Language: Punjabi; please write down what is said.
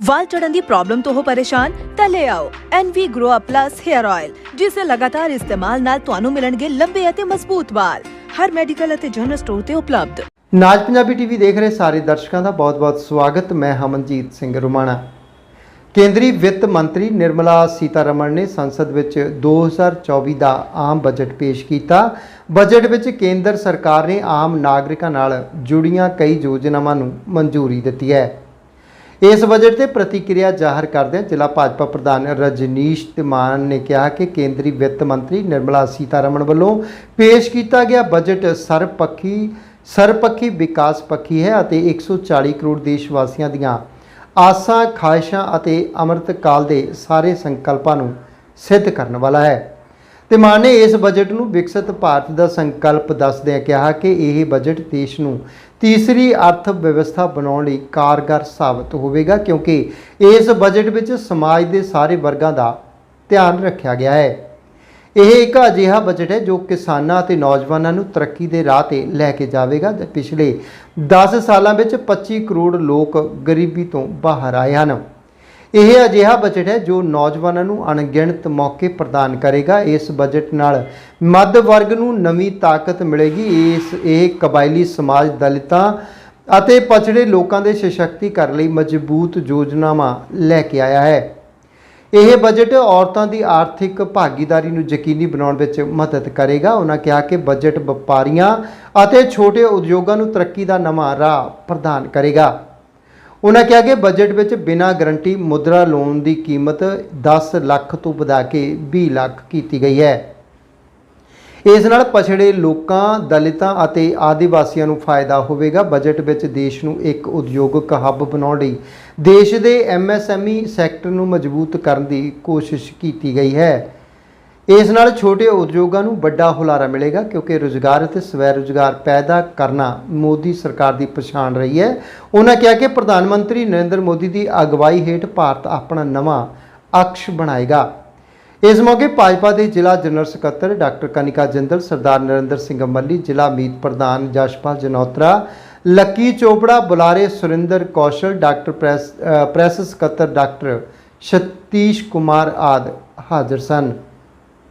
ਵਾਲ ਚੜਨ ਦੀ ਪ੍ਰੋਬਲਮ ਤੋਂ ਹੋ ਪਰੇਸ਼ਾਨ, ਤਾਂ ਲੈ ਆਓ NV Grow Up Plus Hair Oil ਜਿਸ ਦੇ ਲਗਾਤਾਰ ਇਸਤੇਮਾਲ ਨਾਲ ਤੁਹਾਨੂੰ ਮਿਲਣਗੇ ਲੰਬੇ ਅਤੇ ਮਜ਼ਬੂਤ ਵਾਲ। ਹਰ ਮੈਡੀਕਲ ਅਤੇ ਜਨਰਲ ਸਟੋਰ ਤੇ ਉਪਲਬਧ। ਨਾਜ ਪੰਜਾਬੀ ਟੀਵੀ ਦੇਖ ਰਹੇ ਸਾਰੇ ਦਰਸ਼ਕਾਂ ਦਾ ਬਹੁਤ-ਬਹੁਤ ਸਵਾਗਤ। ਮੈਂ ਹਮਨਜੀਤ ਸਿੰਘ ਰੁਮਾਣਾ। ਕੇਂਦਰੀ ਵਿੱਤ ਮੰਤਰੀ ਨਿਰਮਲਾ ਸੀਤਾਰਮਣ ਨੇ ਸੰਸਦ ਵਿੱਚ 2024 ਦਾ ਆਮ ਬਜਟ ਪੇਸ਼ ਕੀਤਾ। ਬਜਟ ਵਿੱਚ ਕੇਂਦਰ ਸਰਕਾਰ ਨੇ ਆਮ ਨਾਗਰਿਕਾਂ ਨਾਲ ਜੁੜੀਆਂ ਕਈ ਯੋਜਨਾਵਾਂ ਨੂੰ ਮਨਜ਼ੂਰੀ ਦਿੱਤੀ ਹੈ। ਇਸ ਬਜਟ ਤੇ ਪ੍ਰਤੀਕਿਰਿਆ ਜ਼ਾਹਰ ਕਰਦਿਆਂ ਜ਼ਿਲ੍ਹਾ ਭਾਜਪਾ ਪ੍ਰਧਾਨ ਰਜਨੀਸ਼ ਤਿਮਾਨ ਨੇ ਕਿਹਾ ਕਿ ਕੇਂਦਰੀ ਵਿੱਤ ਮੰਤਰੀ ਨਿਰਮਲਾ ਸੀਤਾਰਮਣ ਵੱਲੋਂ ਪੇਸ਼ ਕੀਤਾ ਗਿਆ ਬਜਟ ਸਰਬਪੱਖੀ ਸਰਬਪੱਖੀ ਵਿਕਾਸ ਪੱਖੀ ਹੈ ਅਤੇ 140 ਕਰੋੜ ਦੇਸ਼ ਵਾਸੀਆਂ ਦੀਆਂ ਆਸਾਂ, ਖਾਹਿਸ਼ਾਂ ਅਤੇ ਅੰਮ੍ਰਿਤ ਕਾਲ ਦੇ ਸਾਰੇ ਸੰਕਲਪਾਂ ਨੂੰ ਸਿੱਧ ਕਰਨ ਵਾਲਾ ਹੈ। ਤੇ ਮਾਨ ਨੇ ਇਸ ਬਜਟ ਨੂੰ ਵਿਕਸਿਤ ਭਾਰਤ ਦਾ ਸੰਕਲਪ ਦੱਸਦਿਆਂ ਕਿਹਾ ਕਿ ਇਹ ਬਜਟ ਦੇਸ਼ ਨੂੰ ਤੀਸਰੀ ਅਰਥ ਵਿਵਸਥਾ ਬਣਾਉਣ ਲਈ ਕਾਰਗਰ ਸਾਬਤ ਹੋਵੇਗਾ, ਕਿਉਂਕਿ ਇਸ ਬਜਟ ਵਿੱਚ ਸਮਾਜ ਦੇ ਸਾਰੇ ਵਰਗਾਂ ਦਾ ਧਿਆਨ ਰੱਖਿਆ ਗਿਆ ਹੈ। ਇਹ ਇੱਕ ਅਜਿਹਾ ਬਜਟ ਹੈ ਜੋ ਕਿਸਾਨਾਂ ਅਤੇ ਨੌਜਵਾਨਾਂ ਨੂੰ ਤਰੱਕੀ ਦੇ ਰਾਹ ਤੇ ਲੈ ਕੇ ਜਾਵੇਗਾ, ਤੇ ਪਿਛਲੇ 10 ਸਾਲਾਂ ਵਿੱਚ 25 ਕਰੋੜ ਲੋਕ ਗਰੀਬੀ ਤੋਂ ਬਾਹਰ ਆਏ ਹਨ। ਇਹ ਅਜਿਹਾ ਬਜਟ ਹੈ ਜੋ ਨੌਜਵਾਨਾਂ ਨੂੰ ਅਣਗਿਣਤ ਮੌਕੇ ਪ੍ਰਦਾਨ ਕਰੇਗਾ। ਇਸ ਬਜਟ ਨਾਲ ਮੱਧ ਵਰਗ ਨੂੰ ਨਵੀਂ ਤਾਕਤ ਮਿਲੇਗੀ। ਇਸ, ਇਹ ਕਬਾਇਲੀ ਸਮਾਜ ਦਲਿਤਾਂ ਅਤੇ ਪਛੜੇ ਲੋਕਾਂ ਦੇ ਸਸ਼ਕਤੀਕਰਨ ਲਈ ਮਜ਼ਬੂਤ ਯੋਜਨਾਵਾਂ ਲੈ ਕੇ ਆਇਆ ਹੈ। ਇਹ ਬਜਟ ਔਰਤਾਂ ਦੀ ਆਰਥਿਕ ਭਾਗੀਦਾਰੀ ਨੂੰ ਯਕੀਨੀ ਬਣਾਉਣ ਵਿੱਚ ਮਦਦ ਕਰੇਗਾ। ਉਹਨਾਂ ਕਿਹਾ ਕਿ ਬਜਟ ਵਪਾਰੀਆਂ ਅਤੇ ਛੋਟੇ ਉਦਯੋਗਾਂ ਨੂੰ ਤਰੱਕੀ ਦਾ ਨਵਾਂ ਰਾਹ ਪ੍ਰਦਾਨ ਕਰੇਗਾ। ਉਹਨਾਂ ਕਿਹਾ ਕਿ ਬਜਟ ਵਿੱਚ ਬਿਨਾਂ ਗਰੰਟੀ ਮੁਦਰਾ ਲੋਨ ਦੀ ਕੀਮਤ 10 ਲੱਖ ਤੋਂ ਵਧਾ ਕੇ 20 ਲੱਖ ਕੀਤੀ ਗਈ ਹੈ। ਇਸ ਨਾਲ ਪਛੜੇ ਲੋਕਾਂ, ਦਲਿਤਾਂ ਅਤੇ ਆਦੀਵਾਸੀਆਂ ਨੂੰ ਫਾਇਦਾ ਹੋਵੇਗਾ। ਬਜਟ ਵਿੱਚ ਦੇਸ਼ ਨੂੰ ਇੱਕ ਉਦਯੋਗਿਕ ਹੱਬ ਬਣਾਉਣ ਲਈ ਦੇਸ਼ ਦੇ ਐਮਐਸਐਮਈ ਸੈਕਟਰ ਨੂੰ ਮਜ਼ਬੂਤ ਕਰਨ ਦੀ ਕੋਸ਼ਿਸ਼ ਕੀਤੀ ਗਈ ਹੈ। ਇਸ ਨਾਲ ਛੋਟੇ ਉਦਯੋਗਾਂ ਨੂੰ ਵੱਡਾ ਹੁਲਾਰਾ ਮਿਲੇਗਾ ਕਿਉਂਕਿ ਰੁਜ਼ਗਾਰ ਅਤੇ ਸਵੈ ਰੁਜ਼ਗਾਰ ਪੈਦਾ ਕਰਨਾ ਮੋਦੀ ਸਰਕਾਰ ਦੀ ਪਛਾਣ ਰਹੀ ਹੈ। ਉਹਨਾਂ ਕਿਹਾ ਕਿ ਪ੍ਰਧਾਨ ਮੰਤਰੀ ਨਰਿੰਦਰ ਮੋਦੀ ਦੀ ਅਗਵਾਈ ਹੇਠ ਭਾਰਤ ਆਪਣਾ ਨਵਾਂ ਅਕਸ਼ ਬਣਾਏਗਾ। ਇਸ ਮੌਕੇ ਭਾਜਪਾ ਦੇ ਜ਼ਿਲ੍ਹਾ ਜਨਰਲ ਸਕੱਤਰ ਡਾਕਟਰ ਕਨਿਕਾ ਜਿੰਦਲ ਸਰਦਾਰ ਨਰਿੰਦਰ ਸਿੰਘ ਮੱਲੀ ਜ਼ਿਲ੍ਹਾ ਮੀਤ ਪ੍ਰਧਾਨ ਜਸ਼ਪਾਲ ਜਨੋਤਰਾ ਲੱਕੀ ਚੋਪੜਾ ਬੁਲਾਰੇ ਸੁਰਿੰਦਰ ਕੌਸ਼ਲ ਡਾਕਟਰ ਪ੍ਰੈਸ ਅ, ਪ੍ਰੈਸ ਸਕੱਤਰ ਡਾਕਟਰ ਸਤੀਸ਼ ਕੁਮਾਰ ਆਦ ਹਾਜ਼ਰ ਸਨ।